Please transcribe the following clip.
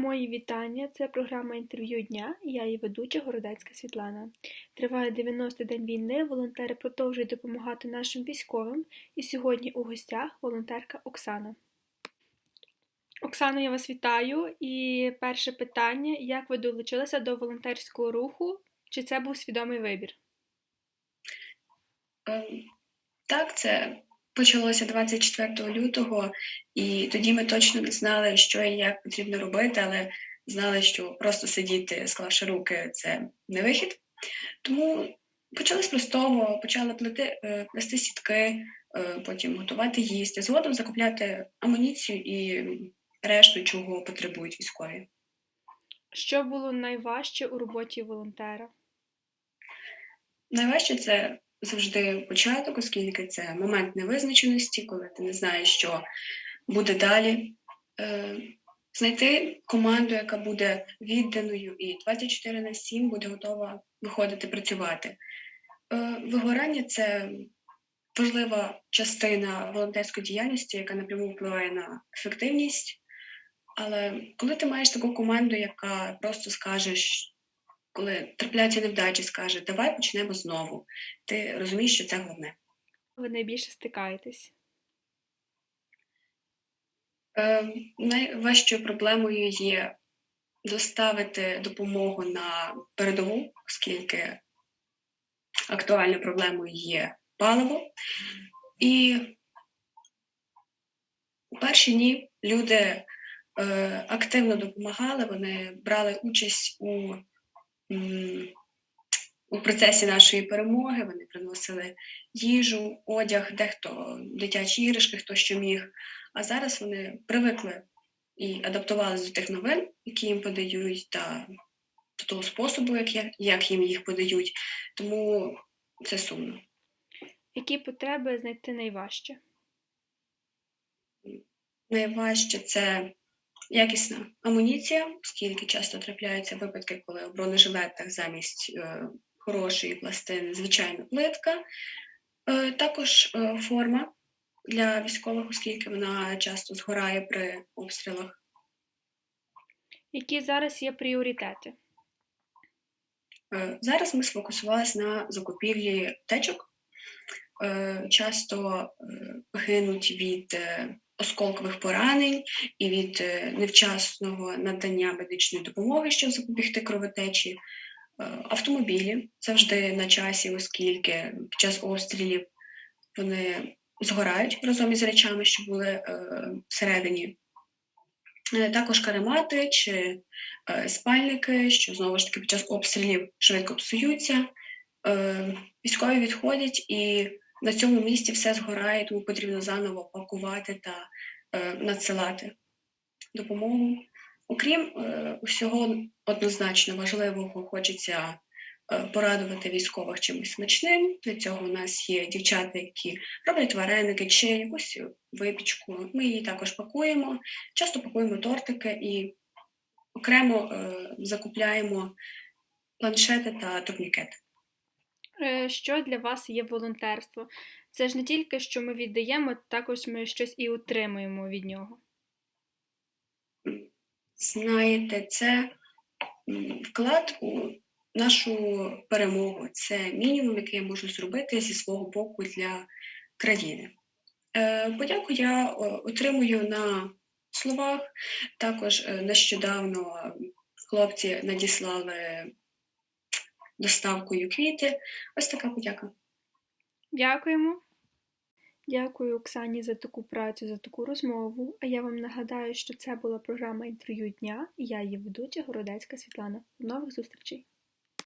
Мої вітання. Це програма інтерв'ю дня. Я її ведуча Городецька Світлана. Триває 90-й день війни. Волонтери продовжують допомагати нашим військовим. І сьогодні у гостях волонтерка Оксана. Оксано, я вас вітаю. І перше питання: як ви долучилися до волонтерського руху? Чи це був свідомий вибір? Ем, Так, це почалося 24 лютого, і тоді ми точно не знали, що і як потрібно робити, але знали, що просто сидіти, склавши руки, це не вихід. Тому почали з простого, почали плести, е, плести сітки, е, потім готувати їсти, згодом закупляти амуніцію і решту, чого потребують військові. Що було найважче у роботі волонтера? Найважче це завжди початок, оскільки це момент невизначеності, коли ти не знаєш, що буде далі. Е, Знайти команду, яка буде відданою і 24 на 7 буде готова виходити працювати. Е, Вигорання це важлива частина волонтерської діяльності, яка напряму впливає на ефективність. Але коли ти маєш таку команду, яка просто скаже, коли трапляються невдачі, скаже, давай почнемо знову. Ти розумієш, що це головне. Ви найбільше стикаєтесь? Е, найважчою проблемою є доставити допомогу на передову, оскільки актуальною проблемою є паливо. І у перші дні люди е, активно допомагали, вони брали участь у у процесі нашої перемоги вони приносили їжу, одяг, дехто дитячі іграшки, хто що міг. А зараз вони привикли і адаптувалися до тих новин, які їм подають, та до того способу, як, як їм їх подають. Тому це сумно. Які потреби знайти найважче? Найважче це якісна амуніція, оскільки часто трапляються випадки, коли у бронежилетах замість е, хорошої пластини звичайна плитка. Е, також е, форма для військових, оскільки вона часто згорає при обстрілах. Які зараз є пріоритети? Е, зараз ми сфокусувалися на закупівлі течок. Е, часто е, гинуть від е, осколкових поранень і від е, невчасного надання медичної допомоги, щоб запобігти кровотечі. Е, автомобілі завжди на часі, оскільки під час обстрілів вони згорають разом із речами, що були е, всередині. Також каремати чи спальники, що знову ж таки під час обстрілів швидко псуються, військові відходять і на цьому місці все згорає, тому потрібно заново пакувати та е, надсилати допомогу. Окрім е, усього однозначно важливого, хочеться е, порадувати військових чимось смачним. Для цього у нас є дівчата, які роблять вареники чи якусь випічку. Ми її також пакуємо, часто пакуємо тортики і окремо е, закупляємо планшети та турнікети. Е, що для вас є волонтерство? Це ж не тільки що ми віддаємо, також ми щось і отримуємо від нього. Знаєте, це вклад у нашу перемогу. Це мінімум, який я можу зробити зі свого боку для країни. Е, подяку я отримую на словах. Також е, нещодавно хлопці надіслали доставкою квіти. Ось така подяка. Дякуємо. Дякую Оксані за таку працю, за таку розмову. А я вам нагадаю, що це була програма інтерв'ю дня, і я її ведуча Городецька Світлана. До нових зустрічей!